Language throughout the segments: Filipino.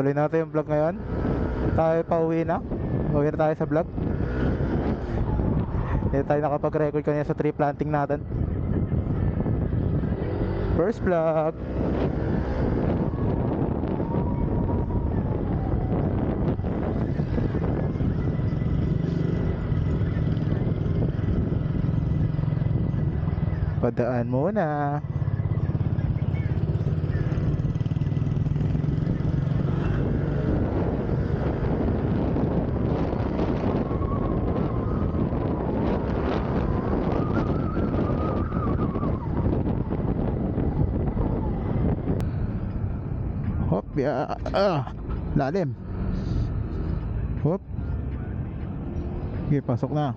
Tuloy natin yung vlog ngayon. Tayo pa uwi na. Uwi na tayo sa vlog. Hindi tayo nakapag-record kanina sa tree planting natin. First vlog. Padaan muna. Hop, ya, ah, lalim. Hop. Sige, pasok na.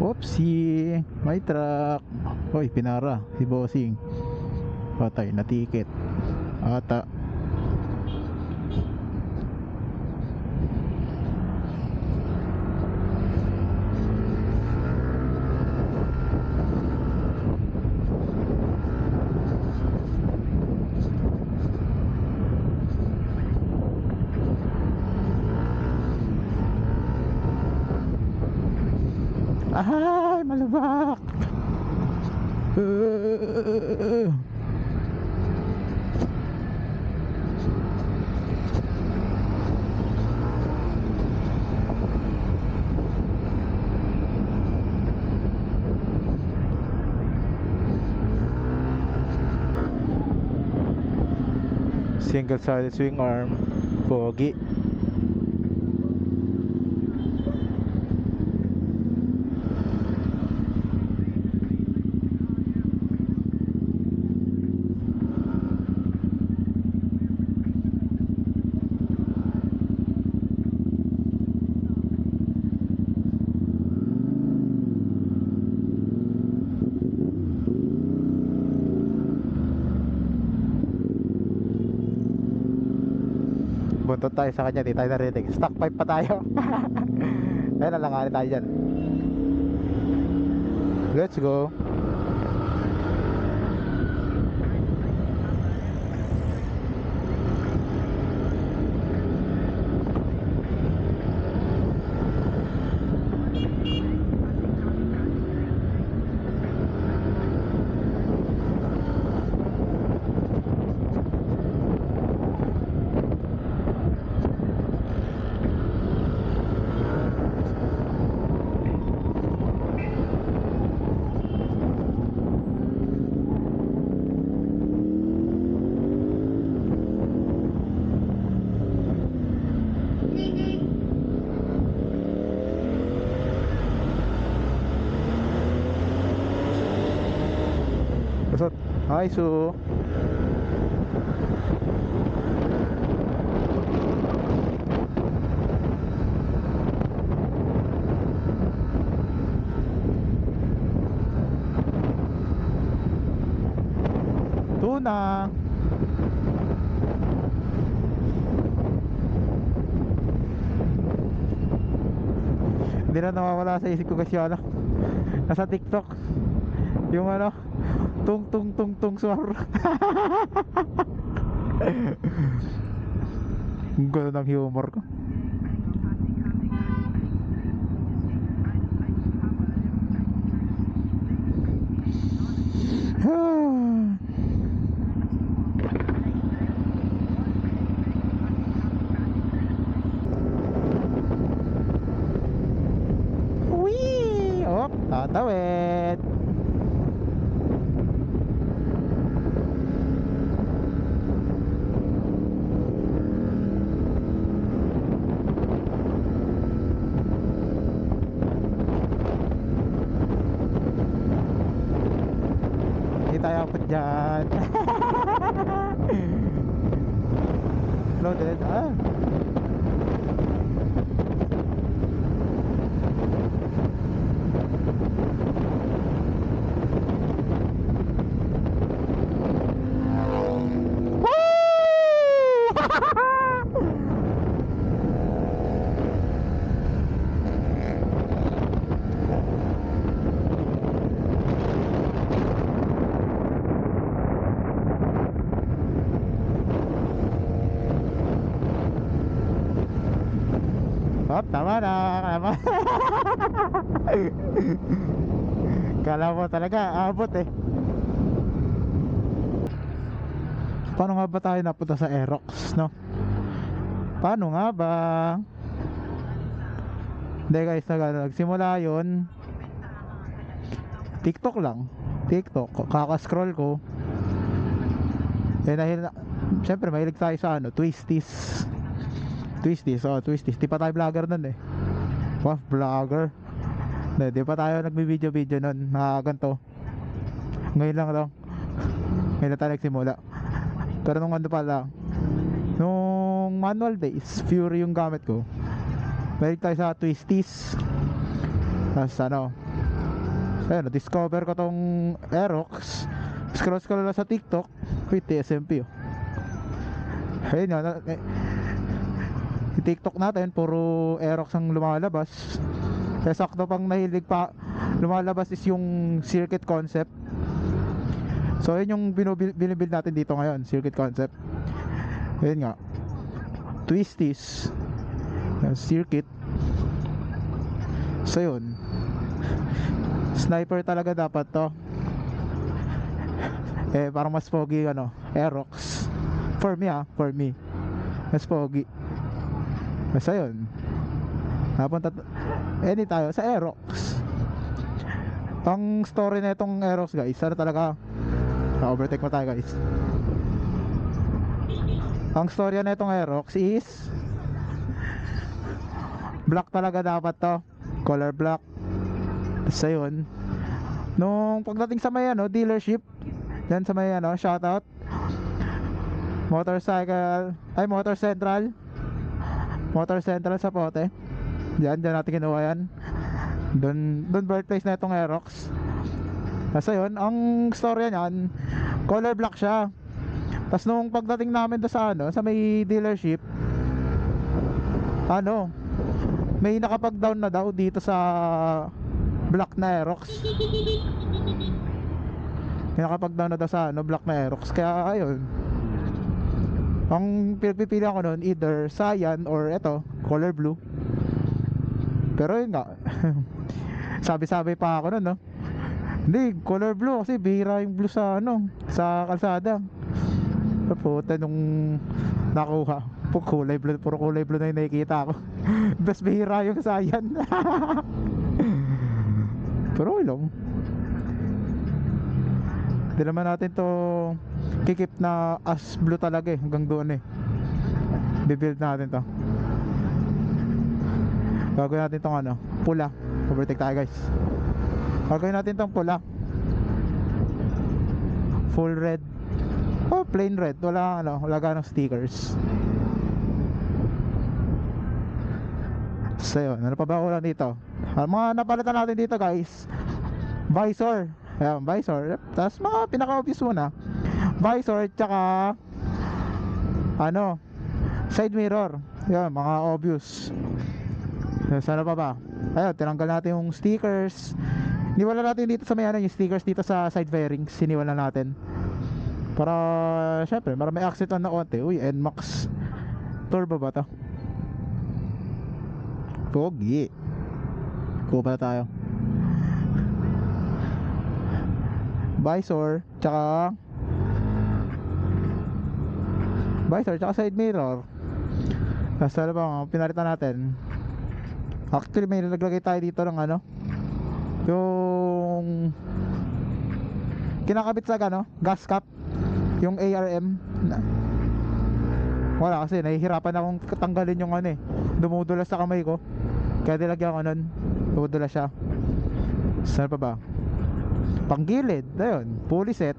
Oopsie, may truck. Hoy, pinara si bossing. Patay na ticket. Ata. Ay, malabak. Uh, Single sided swing arm. Pogi. Buntot tayo sa kanya, di tayo narinig. Stock pipe pa tayo. Ayun, nalanganin tayo dyan. Let's go. Kusot. Hi, Su. Tuna. Hindi na nawawala sa isip ko kasi ano. Nasa TikTok. Yung ano, tung tung tung tung suara enggak tentang humor kok Wih, op, eh. Loaded. Ah. Hop, tama. Kala mo talaga, abot eh. Paano nga ba tayo napunta sa Aerox, no? Paano nga ba? Hindi guys, nag, nagsimula yun TikTok lang TikTok, kaka-scroll ko Eh dahil Siyempre mahilig tayo sa ano, twisties Twisties, oh twisties. Di pa tayo vlogger nun eh. Wow, vlogger. Hindi, di pa tayo nagbi-video-video nun. Mga ganito Ngayon lang lang Ngayon lang tayo nagsimula. Pero nung ano pala Nung manual days Fury yung gamit ko. Mahilig tayo sa twisties. Tapos ano Ayun, discover ko tong Aerox. Scroll scroll lang sa TikTok. Wait, TSMP oh. Ayun yun na- eh, TikTok natin Puro Aerox ang lumalabas. Kaya sakto pang nahilig pa Lumalabas is yung circuit concept. So yun yung binibuild natin dito ngayon Circuit concept. Ayun nga. Twisties. Circuit. So yun. Sniper talaga dapat to. Eh parang mas pogi ano Aerox. For me ah For me. Mas pogi Basta yun. Napunta t- Eh tayo. Sa Aerox. Ang story na itong Aerox guys. Ano talaga Overtake mo tayo guys. Ang storya na itong Aerox is Black talaga dapat to. Color black. Basta yun. Nung pagdating sa may ano Dealership. Yan sa may ano Shoutout. Motorcycle Ay Motor Central Motor Central sa pote Yan dyan natin kinuha yan Doon Doon birthplace na itong Aerox Basta yun Ang storya niyan Color black siya Tapos nung pagdating namin doon sa ano Sa may dealership Ano may nakapag-down na daw dito sa Black na Aerox. May nakapag-down na daw sa ano, Black na Aerox. Kaya ayun. Ang pinagpipili ako noon either cyan or eto, color blue. Pero yun nga. Sabi-sabi pa ako noon, no. Hindi, color blue kasi bihira yung blue sa ano, sa kalsada. Puta nung nakuha. Puro kulay blue, puro kulay blue na yung nakikita ko. Bes bihira yung sayan. Pero lang. Hindi naman natin to kikip na as blue talaga eh. Hanggang doon eh. Bibuild natin to. Gagawin natin tong ano, pula. Overtake tayo guys. Gagawin natin tong pula. Full red. Oh, plain red. Wala ano, wala ganong stickers. So yun, ano pa ba wala dito? Ang mga napalitan natin dito guys Visor Ayan, visor Tapos mga pinaka-obvious muna Visor, tsaka Ano Side mirror Yan, mga obvious Tapos ano pa ba? Ayun, tinanggal natin yung stickers Iniwala natin dito sa may ano, yung stickers dito sa side fairings Siniwala natin Para, syempre, marami accent na konti Uy, NMAX Turbo ba to? Pogi. Kuha pala tayo. Visor, tsaka Visor, tsaka side mirror. Tapos ba, mga pinalitan natin. Actually, may naglagay tayo dito ng ano. Yung kinakabit sa ano, gas cap. Yung ARM. Wala kasi nahihirapan akong tanggalin yung ano eh dumudulas sa kamay ko kaya nilagyan ko nun dumudulas siya saan pa ba panggilid ayun pulley set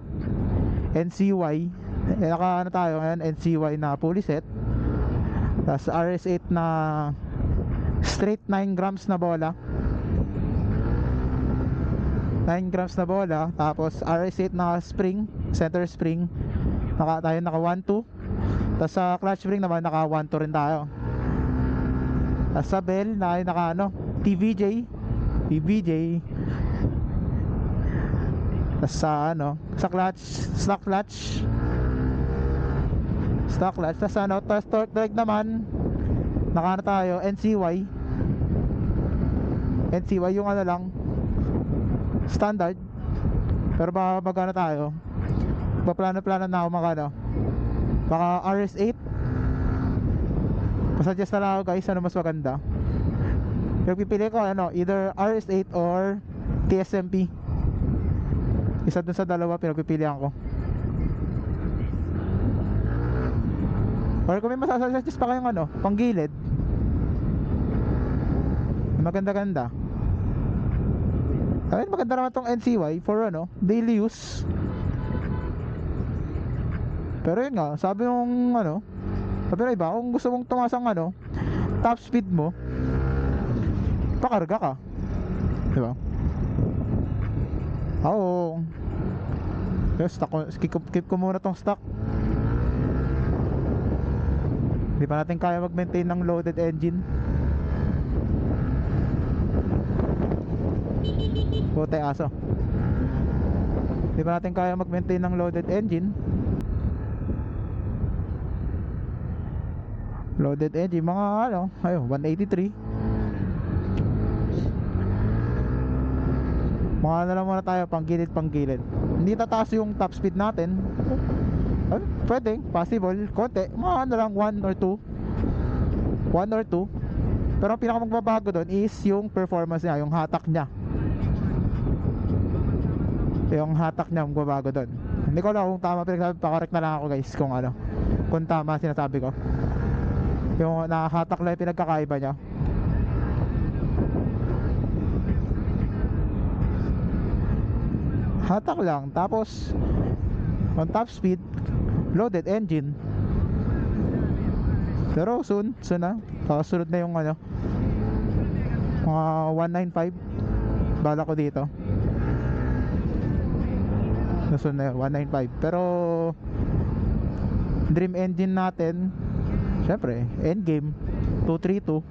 NCY eh, naka ano tayo ngayon NCY na fully set. Tapos RS8 na straight 9 grams na bola. 9 grams na bola tapos RS8 na spring center spring. Naka tayo naka 1 2 tapos sa clutch spring naman naka 1 2 rin tayo. Tapos sa bell na naka ano TVJ TVJ tapos sa ano sa clutch stock clutch stock clutch tapos ano tapos torque drag naman naka ano tayo NCY NCY yung ano lang standard. Pero baka magano tayo paplano-plano na ako mga ano baka RS8 pasuggest na lang ako guys ano mas maganda. Pero pipili ko ano either RS8 or TSMP isa dun sa dalawa pinagpipilian ko or kung may masasuggest pa kayong ano panggilid. Maganda-ganda. Ayun maganda naman tong NCY for ano daily use. Pero yun nga sabi yung ano sabi ng iba kung gusto mong tumasang ano top speed mo pakarga ka. Di ba? Oo Pero stock ko, keep, keep ko muna tong stock hindi pa natin kaya mag-maintain ng loaded engine? Puti aso. Hindi pa natin kaya mag-maintain ng loaded engine? Loaded engine mga ano Ayun 183 Mga na lang muna tayo pang gilid pang gilid Hindi tataas yung top speed natin Ay, Pwede possible. Konti mga ano lang 1 or 2 1 or 2 Pero ang pinaka magbabago doon is yung performance niya Yung hatak niya. Yung hatak niya magbabago doon. Hindi ko alam kung tama pinagsabi pakorek na lang ako guys kung ano. Kung tama sinasabi ko. Yung nakahatak lang yung pinagkakaiba niya. Hatak lang tapos on top speed loaded engine. Pero soon soon na. Kakasunod na yung ano. Mga 195 bala ko dito. Nasun na yun, 195 Pero Dream engine natin Syempre Endgame 232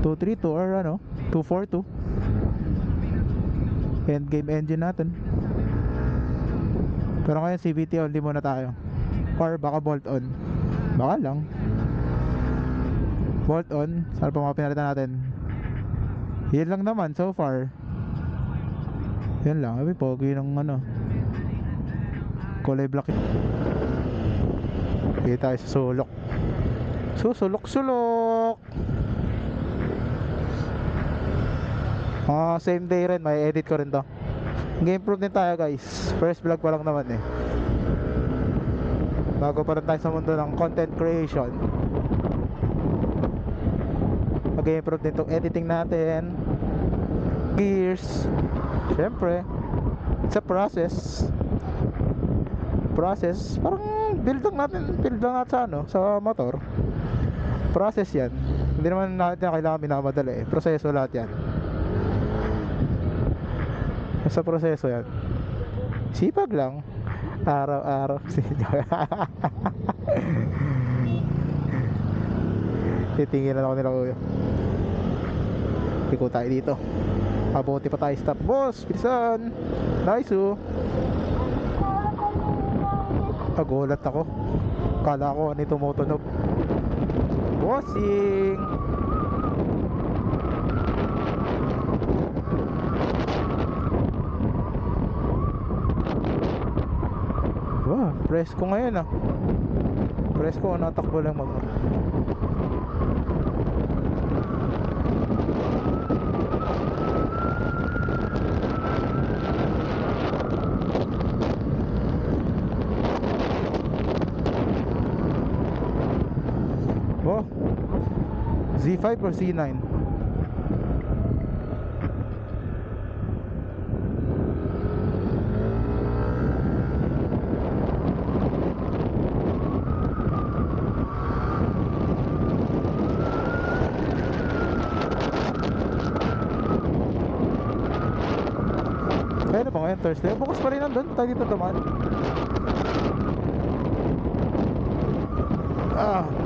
232 or ano 242 Endgame engine natin Pero ngayon CVT only muna tayo. Or baka bolt on. Baka lang. Bolt on. Saan pa mga pinalitan natin. Yan lang naman so far. Yan lang, abi pogi ng ano. Kulay black. Kita tayo sa sulok Susulok. Sulok Ah, same day rin, may edit ko rin to Mag-improve din tayo guys. First vlog pa lang naman eh. Bago pa rin tayo sa mundo ng content creation. Mag-improve din tong editing natin. Gears. Siyempre. It's a process. Process. Parang build lang natin Build lang natin sa ano Sa motor. Process yan. Hindi naman natin kailangan minamadali eh. Proseso lahat yan Sa proseso yan. Sipag lang. Araw-araw Titingin na ako nila kuya. Iko tayo dito. Abuti pa tayo stop. Boss Bilisan. Nice oh. Nagulat ako. Kala ko ano tumutunog. Bossing Wow, presko ngayon ah. Presko, natakbo lang mag Oh. Z5 or C9 ngayon Thursday? Bukas pa rin nandun. Tayo dito dumaan. Ah.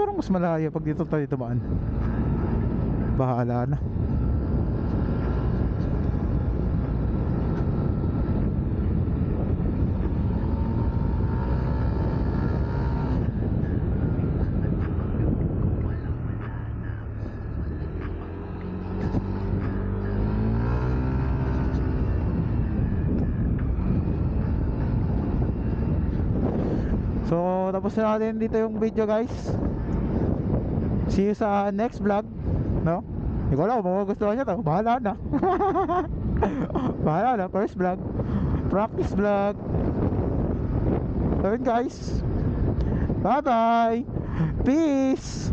Parang mas malayo pag dito tayo dumaan? Bahala na. So, tapos na natin dito yung video guys. See you sa next vlog. No? Hindi ko alam kung magugustuhan nyo to. Bahala na. Bahala na. First vlog. Practice vlog. So yun guys. Bye bye. Peace.